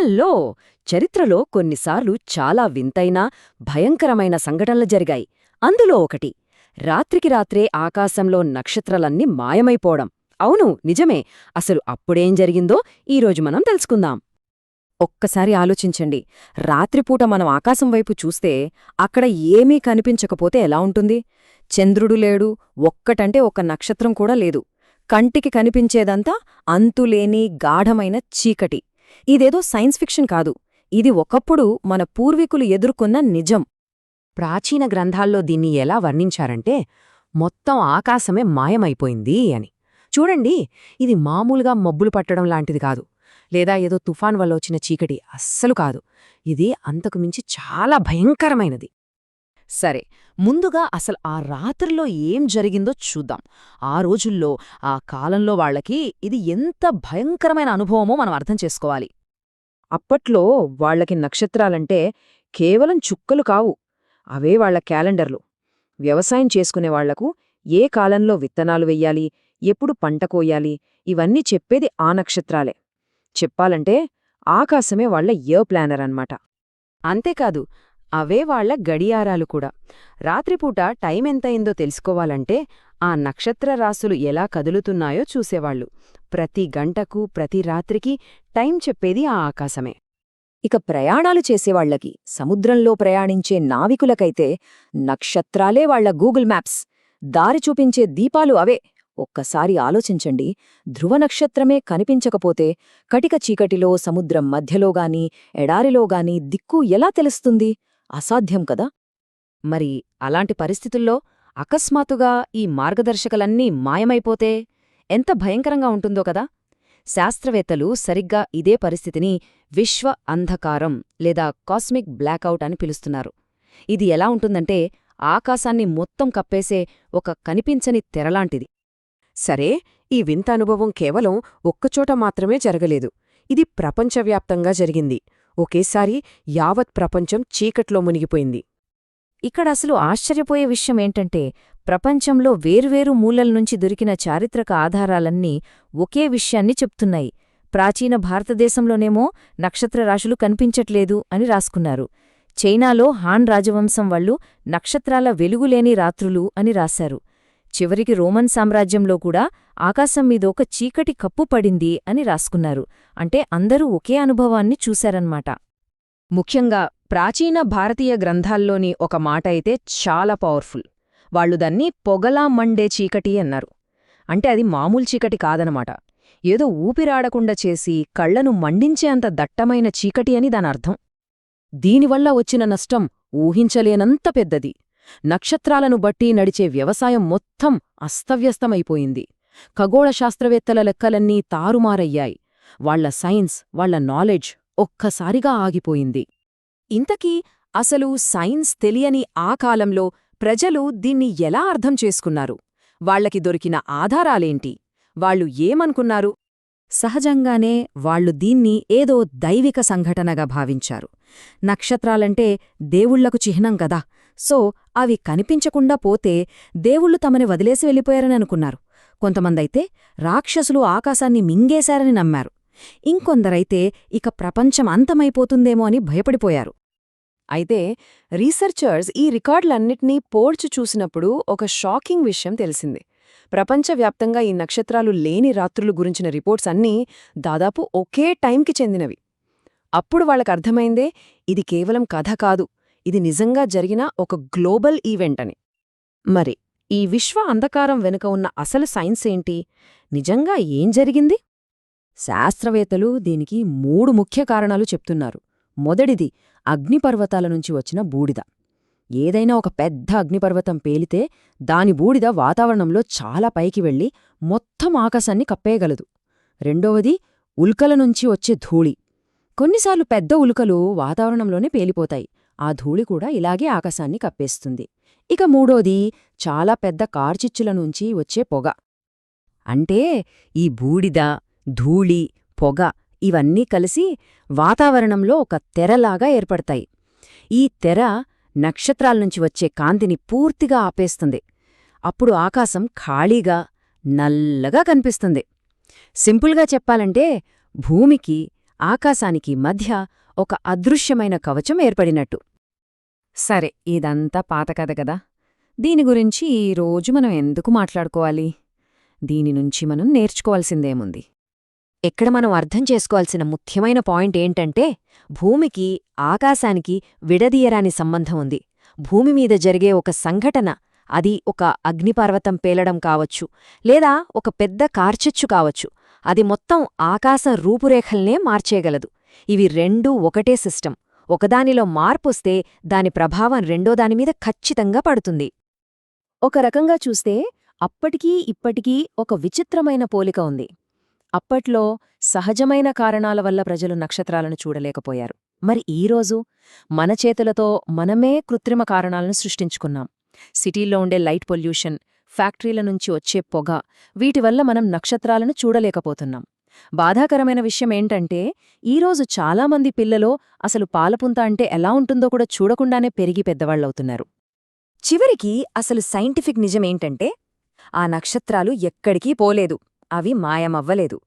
Hello చరిత్రలో కొన్నిసార్లు చాలా వింతైన భయంకరమైన సంఘటనలు జరిగాయి. అందులో ఒకటి రాత్రికి రాత్రే ఆకాశంలో నక్షత్రాలన్నీ మాయమైపోవడం. అవును నిజమే. అసలు అప్పుడేం జరిగిందో ఈరోజు మనం తెలుసుకుందాం. ఒక్కసారి ఆలోచించండి. రాత్రిపూట మనం ఆకాశం వైపు చూస్తే అక్కడ ఏమీ కనిపించకపోతే ఎలా ఉంటుంది? చంద్రుడు లేడు ఒక్కటంటే ఒక్క నక్షత్రం కూడా లేదు. కంటికి కనిపించేదంతా అంతులేని గాఢమైన చీకటి. ఇదేదో సైన్స్ ఫిక్షన్ కాదు. ఇది ఒకప్పుడు మన పూర్వీకులు ఎదుర్కొన్న నిజం. ప్రాచీన గ్రంథాల్లో దీన్ని ఎలా వర్ణించారంటే మొత్తం ఆకాశమే మాయమైపోయింది అని. చూడండి ఇది మామూలుగా మబ్బులు పట్టడం లాంటిది కాదు. లేదా ఏదో తుఫాన్ వల్ల వచ్చిన చీకటి అస్సలు కాదు. ఇది అంతకుమించి చాలా భయంకరమైనది. సరే ముందుగా అసలు ఆ రాత్రిలో ఏం జరిగిందో చూద్దాం. ఆ రోజుల్లో ఆ కాలంలో వాళ్ళకి ఇది ఎంత భయంకరమైన అనుభవమో మనం అర్థం చేసుకోవాలి. అప్పట్లో వాళ్ళకి నక్షత్రాలంటే కేవలం చుక్కలు కావు. అవే వాళ్ళ క్యాలెండర్లు. వ్యవసాయం చేసుకునే వాళ్ళకు ఏ కాలంలో విత్తనాలు వెయ్యాలి ఎప్పుడు పంట కోయాలి ఇవన్నీ చెప్పేది ఆ నక్షత్రాలే. చెప్పాలంటే ఆకాశమే వాళ్ళ ఏ ప్లానర్ అన్నమాట. అంతేకాదు అవే వాళ్ళ గడియారాలు కూడా. రాత్రిపూట టైం ఎంతయిందో తెలుసుకోవాలంటే ఆ నక్షత్ర రాసులు ఎలా కదులుతున్నాయో చూసేవాళ్ళు ప్రతి గంటకు ప్రతి రాత్రికి టైం చెప్పేది ఆ ఆకాశమే. ఇక ప్రయాణాలు చేసేవాళ్ళకి సముద్రంలో ప్రయాణించే నావికులకైతే నక్షత్రాలే వాళ్ళ గూగుల్ మ్యాప్స్. దారి చూపించే దీపాలు అవే. ఒక్కసారి ఆలోచించండి ధ్రువ నక్షత్రమే కనిపించకపోతే కటిక చీకటిలో సముద్రం మధ్యలోగాని ఎడారిలోగాని దిక్కు ఎలా తెలుస్తుంది? అసాధ్యం కదా? మరి అలాంటి పరిస్థితుల్లో అకస్మాత్తుగా ఈ మార్గదర్శకలన్నీ మాయమైపోతే ఎంత భయంకరంగా ఉంటుందో కదా? శాస్త్రవేత్తలు సరిగ్గా ఇదే పరిస్థితిని విశ్వ అంధకారం లేదా కాస్మిక్ బ్లాకౌట్ అని పిలుస్తున్నారు. ఇది ఎలా ఉంటుందంటే ఆకాశాన్ని మొత్తం కప్పేసే ఒక కనిపించని తెరలాంటిది. సరే ఈ వింత అనుభవం కేవలం ఒక్కచోట మాత్రమే జరగలేదు. ఇది ప్రపంచవ్యాప్తంగా జరిగింది. ఒకేసారి యావత్ ప్రపంచం చీకట్లో మునిగిపోయింది. ఇక్కడ అసలు ఆశ్చర్యపోయే విషయమేంటంటే ప్రపంచంలో వేర్వేరు మూలల నుంచి దొరికిన చారిత్రక ఆధారాలన్నీ ఒకే విషయాన్ని చెప్తున్నాయి. ప్రాచీన భారతదేశంలోనేమో నక్షత్రరాశులు కనిపించట్లేదు అని రాసుకున్నారు. చైనాలో హాన్ రాజవంశం వాళ్ళు నక్షత్రాల వెలుగులేని రాత్రులు అని రాశారు. చివరికి రోమన్ సామ్రాజ్యంలో కూడా ఆకాశం మీదొక చీకటి కప్పు పడింది అని రాసుకున్నారు. అంటే అందరూ ఒకే అనుభవాన్ని చూశారన్నమాట. ముఖ్యంగా ప్రాచీన భారతీయ గ్రంథాల్లోని ఒక మాట అయితే చాలా పవర్ఫుల్. వాళ్ళు దాన్ని పొగలా మండే చీకటి అన్నారు. అంటే అది మామూలు చీకటి కాదనమాట ఏదో ఊపిరాడకుండా చేసి కళ్ళను మండించే అంత దట్టమైన చీకటి అని దానర్థం. దీనివల్ల వచ్చిన నష్టం ఊహించలేనంత పెద్దది. నక్షత్రాలను బట్టి నడిచే వ్యవసాయం మొత్తం అస్తవ్యస్తమైపోయింది. ఖగోళ శాస్త్రవేత్తల లెక్కలన్నీ తారుమారయ్యాయి. వాళ్ళ సైన్స్ వాళ్ళ నాలెడ్జ్ ఒక్కసారిగా ఆగిపోయింది. ఇంతకీ అసలు సైన్స్ తెలియని ఆ కాలంలో ప్రజలు దీన్ని ఎలా అర్థం చేసుకున్నారు? వాళ్ళకి దొరికిన ఆధారాలేంటి? వాళ్ళు ఏమనుకున్నారు? సహజంగానే వాళ్ళు దీన్ని ఏదో దైవిక సంఘటనగా భావించారు. నక్షత్రాలంటే దేవుళ్ళకు చిహ్నం గదా. సో అవి కనిపించకుండా పోతే దేవుళ్ళు తమని వదిలేసి వెళ్ళిపోయారని అనుకున్నారు. కొంతమందైతే రాక్షసులు ఆకాశాన్ని మింగేశారని నమ్మారు. ఇంకొందరైతే ఇక ప్రపంచం అంతమైపోతుందేమో అని భయపడిపోయారు. అయితే రీసెర్చర్స్ ఈ రికార్డులన్నిటినీ పోడ్చి చూసినప్పుడు ఒక షాకింగ్ విషయం తెలిసింది. ప్రపంచవ్యాప్తంగా ఈ నక్షత్రాలు లేని రాత్రులు గురించిన రిపోర్ట్స్ అన్నీ దాదాపు ఒకే టైంకి చెందినవి. అప్పుడు వాళ్ళకర్థమైందే ఇది కేవలం కథ కాదు. ఇది నిజంగా జరిగిన ఒక గ్లోబల్ ఈవెంట్ అని. మరి ఈ విశ్వ అంధకారం వెనుక ఉన్న అసలు సైన్స్ ఏంటి? నిజంగా ఏం జరిగింది? శాస్త్రవేత్తలు దీనికి మూడు ముఖ్య కారణాలు చెప్తున్నారు. మొదటిది అగ్నిపర్వతాల నుంచి వచ్చిన బూడిద. ఏదైనా ఒక పెద్ద అగ్నిపర్వతం పేలితే దాని బూడిద వాతావరణంలో చాలా పైకి వెళ్ళి మొత్తం ఆకాశాన్ని కప్పేయగలదు. రెండవది ఉల్కల నుంచి వచ్చే ధూళి. కొన్నిసార్లు పెద్ద ఉల్కలు వాతావరణంలోనే పేలిపోతాయి. ఆ ధూళి కూడా ఇలాగే ఆకాశాన్ని కప్పేస్తుంది. ఇక మూడోది చాలా పెద్ద కార్చిచ్చుల నుంచి వచ్చే పొగ. అంటే ఈ బూడిద ధూళి పొగ ఇవన్నీ కలిసి వాతావరణంలో ఒక తెరలాగా ఏర్పడతాయి. ఈ తెర నక్షత్రాల్నుంచి వచ్చే కాంతిని పూర్తిగా ఆపేస్తుంది. అప్పుడు ఆకాశం ఖాళీగా నల్లగా కనిపిస్తుంది. సింపుల్గా చెప్పాలంటే భూమికి ఆకాశానికి మధ్య ఒక అదృశ్యమైన కవచం ఏర్పడినట్టు. సరే ఇదంతా పాత కథ కదా. దీని గురించి ఈ రోజు మనం ఎందుకు మాట్లాడుకోవాలి? దీని నుంచి మనం నేర్చుకోవాల్సిందేముంది? ఇక్కడ మనం అర్థం చేసుకోవాల్సిన ముఖ్యమైన పాయింట్ ఏంటంటే భూమికి ఆకాశానికి విడదీయరాని సంబంధం ఉంది. భూమి మీద జరిగే ఒక సంఘటన అది ఒక అగ్నిపర్వతం పేలడం కావచ్చు లేదా ఒక పెద్ద కార్చిచ్చు కావచ్చు అది మొత్తం ఆకాశ రూపురేఖల్నే మార్చేయగలదు. ఇవి రెండూ ఒకటే సిస్టమ్. ఒకదానిలో మార్పొస్తే దాని ప్రభావం రెండో దానిమీద ఖచ్చితంగా పడుతుంది. ఒక రకంగా చూస్తే అప్పటికీ ఇప్పటికీ ఒక విచిత్రమైన పోలిక ఉంది. అప్పట్లో సహజమైన కారణాల వల్ల ప్రజలు నక్షత్రాలను చూడలేకపోయారు. మరి ఈరోజు మన చేతులతో మనమే కృత్రిమ కారణాలను సృష్టించుకున్నాం. సిటీల్లో ఉండే లైట్ పొల్యూషన్ ఫ్యాక్టరీల నుంచి వచ్చే పొగ వీటి వల్ల మనం నక్షత్రాలను చూడలేకపోతున్నాం. బాధాకరమైన విషయం ఏంటంటే ఈరోజు చాలామంది పిల్లలో అసలు పాలపుంత అంటే ఎలా ఉంటుందో కూడా చూడకుండానే పెరిగి పెద్దవాళ్ళవుతున్నారు చివరికి అసలు సైంటిఫిక్ నిజమేంటంటే ఆ నక్షత్రాలు ఎక్కడికీ పోలేదు అవి మాయమవ్వలేదు.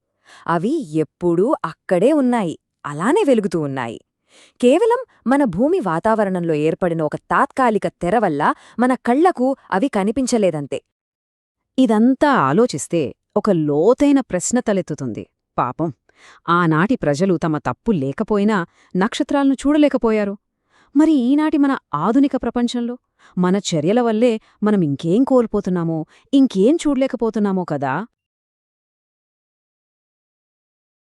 అవి ఎప్పుడూ అక్కడే ఉన్నాయి అలానే వెలుగుతూ ఉన్నాయి. కేవలం మన భూమి వాతావరణంలో ఏర్పడిన ఒక తాత్కాలిక తెర వల్ల మన కళ్ళకు అవి కనిపించలేదంతే. ఇదంతా ఆలోచిస్తే ఒక లోతైన ప్రశ్న తలెత్తుతుంది. పాపం. ఆనాటి ప్రజలు తమ తప్పు లేకపోయినా నక్షత్రాలను చూడలేకపోయారు. మరి ఈనాటి మన ఆధునిక ప్రపంచంలో మన చర్యల వల్లే మనం ఇంకేం కోల్పోతున్నామో ఇంకేం చూడలేకపోతున్నామో కదా?